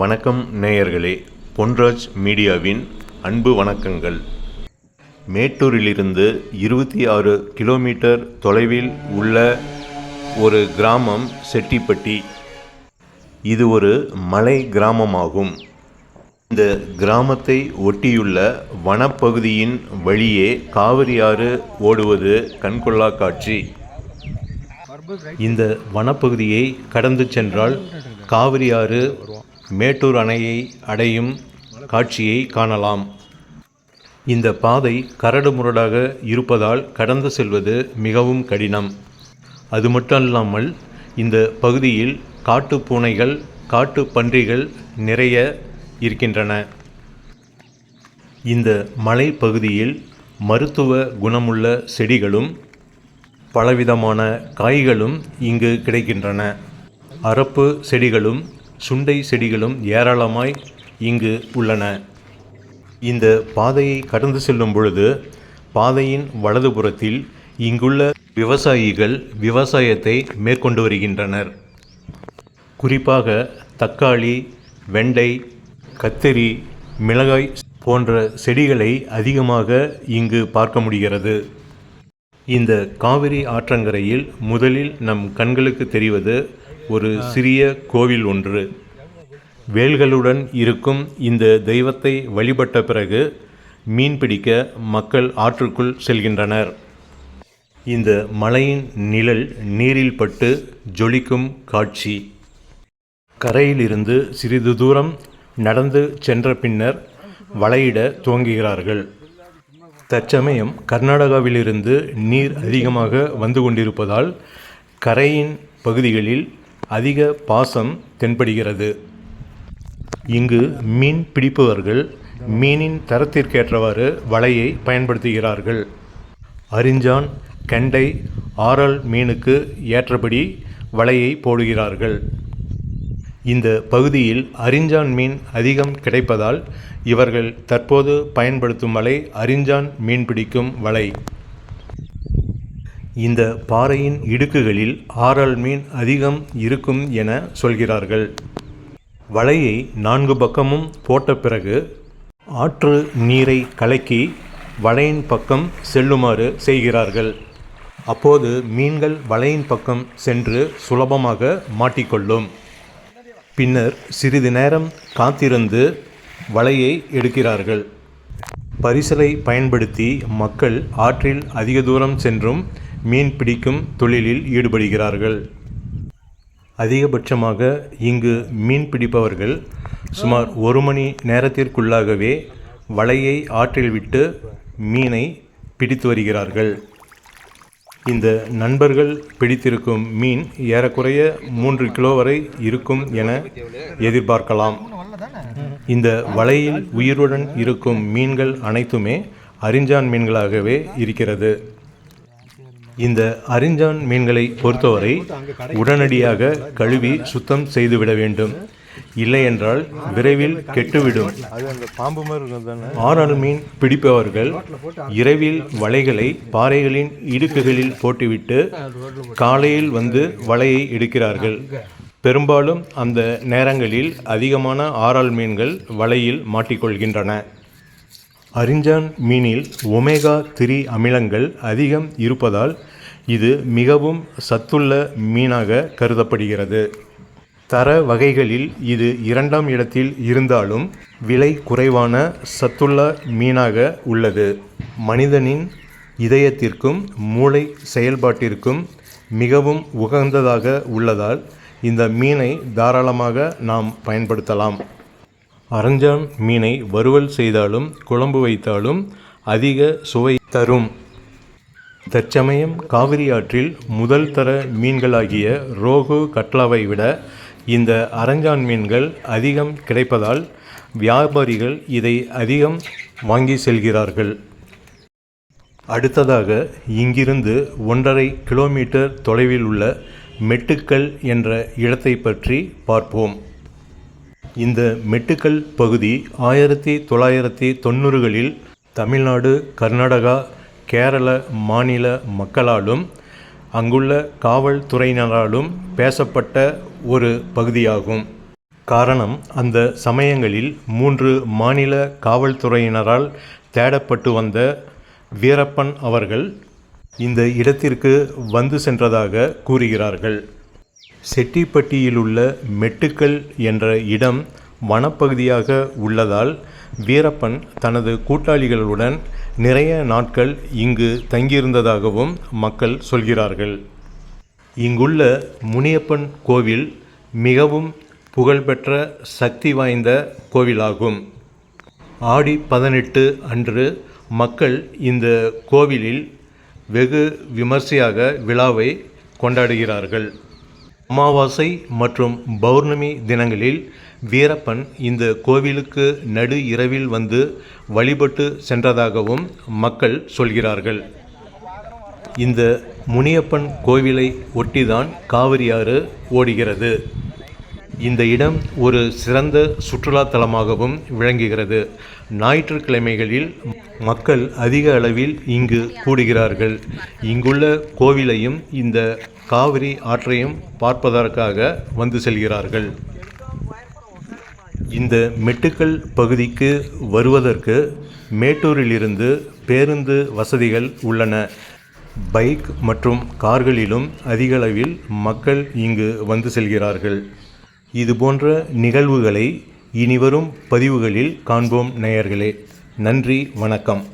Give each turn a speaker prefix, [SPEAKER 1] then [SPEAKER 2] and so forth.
[SPEAKER 1] வணக்கம் நேயர்களே பொன்ராஜ் மீடியாவின் அன்பு வணக்கங்கள். மேட்டூரிலிருந்து இருபத்தி ஆறு கிலோமீட்டர் தொலைவில் உள்ள ஒரு கிராமம் செட்டிப்பட்டி. இது ஒரு மலை கிராமமாகும். இந்த கிராமத்தை ஒட்டியுள்ள வனப்பகுதியின் வழியே காவிரியாறு ஓடுவது கண்கொள்ளா காட்சி. இந்த வனப்பகுதியை கடந்து சென்றால் காவிரியாறு மேட்டூர் அணையை அடையும் காட்சியை காணலாம். இந்த பாதை கரடு முரடாக இருப்பதால் கடந்து செல்வது மிகவும் கடினம். அது மட்டுமல்லாமல் இந்த பகுதியில் காட்டு பூனைகள் காட்டு பன்றிகள் நிறைய இருக்கின்றன. இந்த மலை பகுதியில் மருத்துவ குணமுள்ள செடிகளும் பலவிதமான காய்களும் இங்கு கிடைக்கின்றன. அரப்பு செடிகளும் சுண்டை செடிகளும் ஏராளமாய் இங்கு உள்ளன. இந்த பாதையை கடந்து செல்லும் பொழுது பாதையின் வலதுபுறத்தில் இங்குள்ள விவசாயிகள் விவசாயத்தை மேற்கொண்டு வருகின்றனர். குறிப்பாக தக்காளி வெண்டை கத்தரி மிளகாய் போன்ற செடிகளை அதிகமாக இங்கு பார்க்க முடிகிறது. இந்த காவிரி ஆற்றங்கரையில் முதலில் நம் கண்களுக்கு தெரிவது ஒரு சிறிய கோவில் ஒன்று. வேல்களுடன் இருக்கும் இந்த தெய்வத்தை வழிபட்ட பிறகு மீன் பிடிக்க மக்கள் ஆற்றுக்குள் செல்கின்றனர். இந்த மலையின் நிழல் நீரில் பட்டு ஜொலிக்கும் காட்சி. கரையிலிருந்து சிறிது தூரம் நடந்து சென்ற பின்னர் வலையிட துவங்குகிறார்கள். தற்சமயம் கர்நாடகாவிலிருந்து நீர் அதிகமாக வந்து கொண்டிருப்பதால் கரையின் பகுதிகளில் அதிக பாசம் தென்படுகிறது. இங்கு மீன் பிடிப்பவர்கள் மீனின் தரத்திற்கேற்றவாறு வலையை பயன்படுத்துகிறார்கள். அரிஞ்சான் கெண்டை ஆரல் மீனுக்கு ஏற்றபடி வலையை போடுகிறார்கள். இந்த பகுதியில் அரிஞ்சான் மீன் அதிகம் கிடைப்பதால் இவர்கள் தற்போது பயன்படுத்தும் வலை அரிஞ்சான் மீன் பிடிக்கும் வலை. இந்த பாறையின் இடுக்குகளில் ஆரல் மீன் அதிகம் இருக்கும் என சொல்கிறார்கள். வலையை நான்கு பக்கமும் போட்ட பிறகு ஆற்று நீரை கலக்கி வலையின் பக்கம் செல்லுமாறு செய்கிறார்கள். அப்போது மீன்கள் வலையின் பக்கம் சென்று சுலபமாக மாட்டிக்கொள்ளும். பின்னர் சிறிது நேரம் காத்திருந்து வலையை எடுக்கிறார்கள். பரிசலை பயன்படுத்தி மக்கள் ஆற்றில் அதிக தூரம் சென்றும் மீன் பிடிக்கும் தொழிலில் ஈடுபடுகிறார்கள். அதிகபட்சமாக இங்கு மீன் பிடிப்பவர்கள் சுமார் ஒரு மணி நேரத்திற்குள்ளாகவே வலையை ஆற்றில் விட்டு மீனை பிடித்து வருகிறார்கள். இந்த நண்பர்கள் பிடித்திருக்கும் மீன் ஏறக்குறைய மூன்று கிலோ வரை இருக்கும் என எதிர்பார்க்கலாம். இந்த வலையில் உயிருடன் இருக்கும் மீன்கள் அனைத்துமே அரிஞ்சான் மீன்களாகவே இருக்கிறது. இந்த அரிஞ்சான் மீன்களை பொறுத்தவரை உடனடியாக கழுவி சுத்தம் செய்துவிட வேண்டும். இல்லையென்றால் விரைவில் கெட்டுவிடும்.
[SPEAKER 2] பாம்பு
[SPEAKER 1] ஆறாறு மீன் பிடிப்பவர்கள் இரவில் வலைகளை பாறைகளின் இடுக்குகளில் போட்டுவிட்டு காலையில் வந்து வலையை எடுக்கிறார்கள். பெரும்பாலும் அந்த நேரங்களில் அதிகமான ஆறால் மீன்கள் வலையில் மாட்டிக்கொள்கின்றன. அரிஞ்சான் மீனில் ஒமேகா த்ரீ அமிலங்கள் அதிகம் இருப்பதால் இது மிகவும் சத்துள்ள மீனாக கருதப்படுகிறது. தர வகைகளில் இது இரண்டாம் இடத்தில் இருந்தாலும் விலை குறைவான சத்துள்ள மீனாக உள்ளது. மனிதனின் இதயத்திற்கும் மூளை செயல்பாட்டிற்கும் மிகவும் உகந்ததாக உள்ளதால் இந்த மீனை தாராளமாக நாம் பயன்படுத்தலாம். அரஞ்சான் மீனை வறுவல் செய்தாலும் குழம்பு வைத்தாலும் அதிக சுவை தரும். தற்சமயம் காவிரி ஆற்றில் முதல் தர மீன்களாகிய ரோகு கட்லாவை விட இந்த அரஞ்சான் மீன்கள் அதிகம் கிடைப்பதால் வியாபாரிகள் இதை அதிகம் வாங்கி செல்கிறார்கள். அடுத்ததாக இங்கிருந்து ஒன்றரை கிலோமீட்டர் தொலைவில் உள்ள மெட்டுக்கல் என்ற இடத்தை பற்றி பார்ப்போம். இந்த மெட்டுக்கல் பகுதி ஆயிரத்தி தொள்ளாயிரத்தி தொண்ணூறுகளில் தமிழ்நாடு கர்நாடகா கேரள மாநில மக்களாலும் அங்குள்ள காவல்துறையினராலும் பேசப்பட்ட ஒரு பகுதியாகும். காரணம் அந்த சமயங்களில் மூன்று மாநில காவல்துறையினரால் தேடப்பட்டு வந்த வீரப்பன் அவர்கள் இந்த இடத்திற்கு வந்து சென்றதாக கூறுகிறார்கள். செட்டிப்பட்டியிலுள்ள மெட்டுக்கல் என்ற இடம் வனப்பகுதியாக உள்ளதால் வீரப்பன் தனது கூட்டாளிகளுடன் நிறைய நாட்கள் இங்கு தங்கியிருந்ததாகவும் மக்கள் சொல்கிறார்கள். இங்குள்ள முனியப்பன் கோவில் மிகவும் புகழ்பெற்ற சக்தி வாய்ந்த கோவிலாகும். ஆடி பதினெட்டு அன்று மக்கள் இந்த கோவிலில் வெகு விமர்சையாக விழாவை கொண்டாடுகிறார்கள். அமாவாசை மற்றும் பௌர்ணமி தினங்களில் வீரப்பன் இந்த கோவிலுக்கு நடு இரவில் வந்து வழிபட்டு சென்றதாகவும் மக்கள் சொல்கிறார்கள். இந்த முனியப்பன் கோவிலை ஒட்டிதான் காவிரியாறு ஓடுகிறது. இந்த இடம் ஒரு சிறந்த சுற்றுலாத்தலமாகவும் விளங்குகிறது. ஞாயிற்றுக்கிழமைகளில் மக்கள் அதிக அளவில் இங்கு கூடுகிறார்கள். இங்குள்ள கோவிலையும் இந்த காவிரி ஆற்றையும் பார்ப்பதற்காக வந்து செல்கிறார்கள். இந்த மெட்டுக்கல் பகுதிக்கு வருவதற்கு மேட்டூரிலிருந்து பேருந்து வசதிகள் உள்ளன. பைக் மற்றும் கார்களிலும் அதிகளவில் மக்கள் இங்கு வந்து செல்கிறார்கள். இது போன்ற நிகழ்வுகளை இனிவரும் பதிவுகளில் காண்போம் நேயர்களே. நன்றி வணக்கம்.